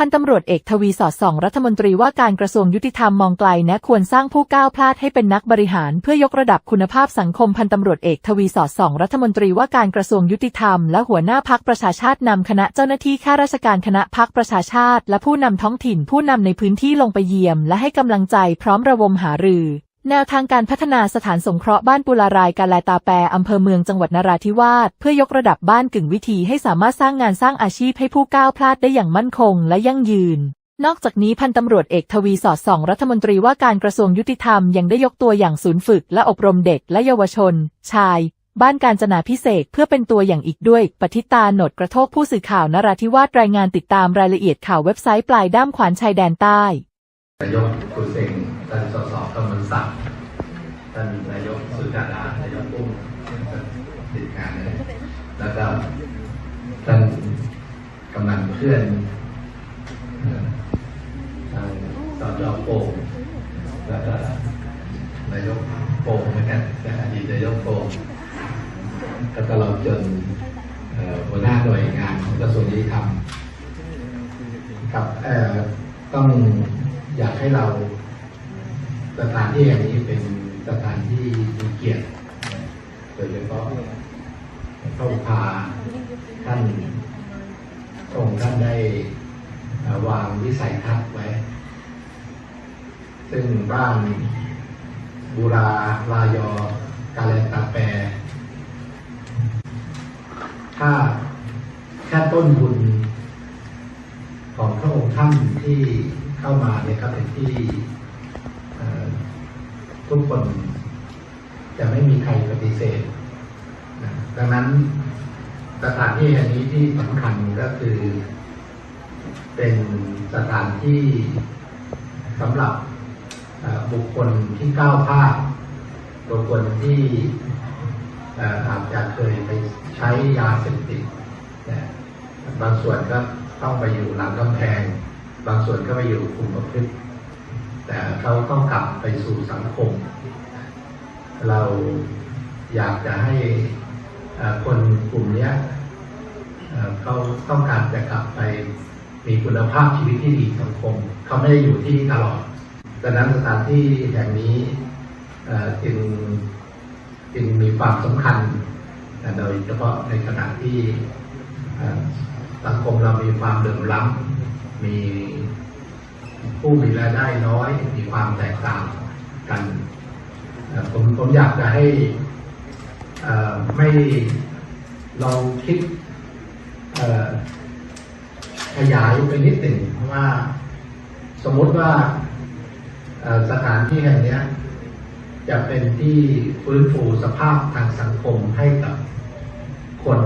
พันตำรวจเอกทวีสอดส่องรัฐมนตรีว่าการกระทรวงยุติธรรมมองไกลแนะควรสร้างผู้ก้าวพลาดให้เป็นนักบริหารเพื่อยกระดับคุณภาพสังคมพันตำรวจเอกทวีสอดส่อง รัฐมนตรีว่าการกระทรวงยุติธรรมและหัวหน้าพักประชาชาตินำคณะเจ้าหน้าที่ข้าราชการคณะพักประชาชาติ และผู้นำท้องถิ่นผู้นำในพื้นที่ลงไปเยี่ยม และให้กำลังใจพร้อมระวมหารือ แนวทางการพัฒนาสถานสงเคราะห์บ้านปุลารายกาแลตาแปอำเภอเมืองจังหวัดนราธิวาสเพื่อยกระดับบ้านกึ่งวิถีให้สามารถสร้างงานสร้างอาชีพให้ผู้ก้าวพลาดได้อย่างมั่นคงและยั่งยืน นอกจากนี้พันตำรวจเอกทวีสอดส่อง รัฐมนตรีว่าการกระทรวงยุติธรรมยังได้ยกตัวอย่างศูนย์ฝึกและอบรมเด็กและเยาวชน ชาย บ้านการจนาพิเศษเพื่อเป็นตัวอย่างอีกด้วย ปฏิตาหนดกระโทกผู้สื่อข่าวนราธิวาสรายงานติดตามรายละเอียดข่าวเว็บไซต์ปลายด้ามขวานชายแดนใต้ นายกคุเซงท่านสสกำมันศักดิ์ท่านนายกสุจาดานายกปุ้มติดงานเลยแล้วก็ท่านกำนันเพื่อนทางสจโป่งแล้วก็นายกโป่งเหมือนกันแต่อดีตนายกโป่งก็เราจนเอ่อหัวหน้าหน่วยงานของกระทรวงยุติธรรมครับ ต้องอยากให้เราสถานที่แห่งนี้เป็นสถานที่มีเกียรติโดยเฉพาะพระอุปาท่านทรงท่านได้วางวิสัยทัศน์ไว้ ซึ่งบ้านบูราลายอกาเลตาแปร ถ้าแค่ต้นทุน ที่เข้ามาเนี่ยก็เป็นที่ทุกคนจะไม่มีใครปฏิเสธนะดังนั้นสถานที่แห่งนี้ที่สำคัญก็คือ เป็นสถานที่สำหรับบุคคลที่ก้าวพลาดบุคคลที่อาจจะเคยไปใช้ยาเสพติดบางส่วนก็ต้องไปอยู่หลังกำแพง บางส่วนก็ไปอยู่กลุ่มประพฤติแต่เขาต้องกลับไปสู่สังคม เราอยากจะให้คนกลุ่มเนี้ยเขาต้องการจะกลับไปมีคุณภาพชีวิตที่ดีสังคม เขาไม่ได้อยู่ที่นี่ตลอดดังนั้นสถานที่แห่งนี้จึงจึงมีความสำคัญแต่โดยเฉพาะในขณะที่สังคมเรามีความเดือดร้อน มีผู้มีรายได้น้อย มีความแตกต่างกันผมผมอยากจะให้ไม่ลองคิดขยายไปนิดหนึ่งเพราะว่าสมมติว่าสถานที่แห่งนี้จะเป็นที่ฟื้นฟูสภาพทางสังคมให้กับคน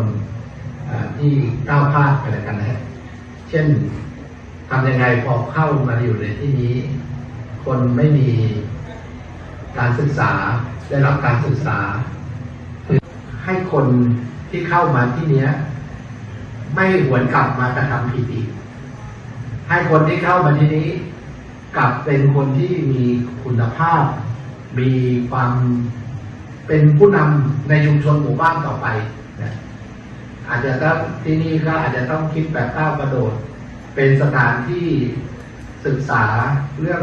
ที่ก้าวพลาดไปแล้วกันนะฮะเช่น ทำยังไงพอเข้ามาอยู่ในที่นี้ คนไม่มีการศึกษาได้รับการศึกษา คือให้คนที่เข้ามาที่เนี้ย ไม่หวนกลับมากระทำผิดอีกให้คนที่เข้ามาที่นี้ กลับเป็นคนที่มีคุณภาพ มีความเป็นผู้นำในชุมชนหมู่บ้านต่อไปนะอาจจะต้องที่นี่ก็อาจจะต้องคิดแบบก้าวกระโดด เป็นสถานที่ศึกษาเรื่อง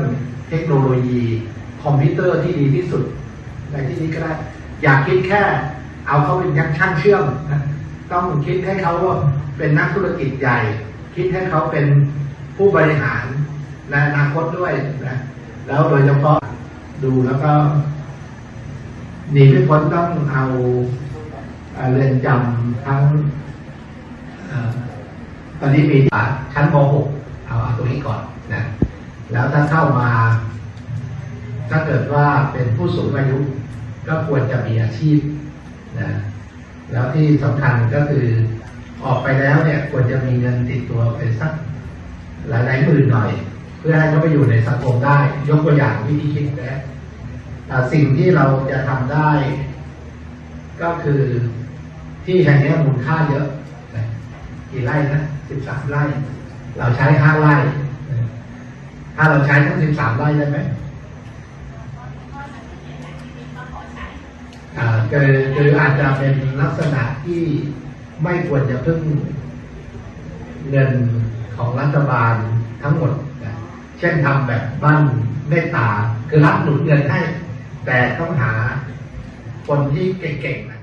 เทคโนโลยีคอมพิวเตอร์ที่ดีที่สุด ในที่นี้ก็ได้ อยากคิดแค่เอาเขาเป็นยักษ์ช่างเชื่อมนะต้องคิดให้เขาเป็นนักธุรกิจใหญ่ คิดให้เขาเป็นผู้บริหารในอนาคตด้วยนะแล้วโดยเฉพาะดูแล้วก็หนีไม่พ้นต้องเอาเรือนจำทั้ง ตอนนี้มีชั้นม .6 เอาเอาตรงนี้ก่อนนะแล้วถ้าเข้ามา ถ้าเกิดว่าเป็นผู้สูงอายุก็ควรจะมีอาชีพนะแล้วที่สำคัญก็คือออกไปแล้วเนี่ยควรจะมีเงินติดตัวไปสักหลายหลายหมื่นหน่อย เพื่อให้เขาไปอยู่ในสังคมได้ ยกตัวอย่างวิธีคิดนะอ่สิ่งที่เราจะทำได้ ก็คือที่แห่งนี้มูลค่าเยอะ กี่ไร่นะสิบสามไร่ เราใช้ห้าไร่ ถ้าเราใช้ทั้งสิบสามไร่ได้ไหมคือคืออาจจะเป็นลักษณะที่ไม่ควรจะพึ่งเงินของรัฐบาลทั้งหมด เช่นทำแบบบ้านเมตตา คือรับหนุนเงินให้ แต่ต้องหาคนที่เก่งๆนะ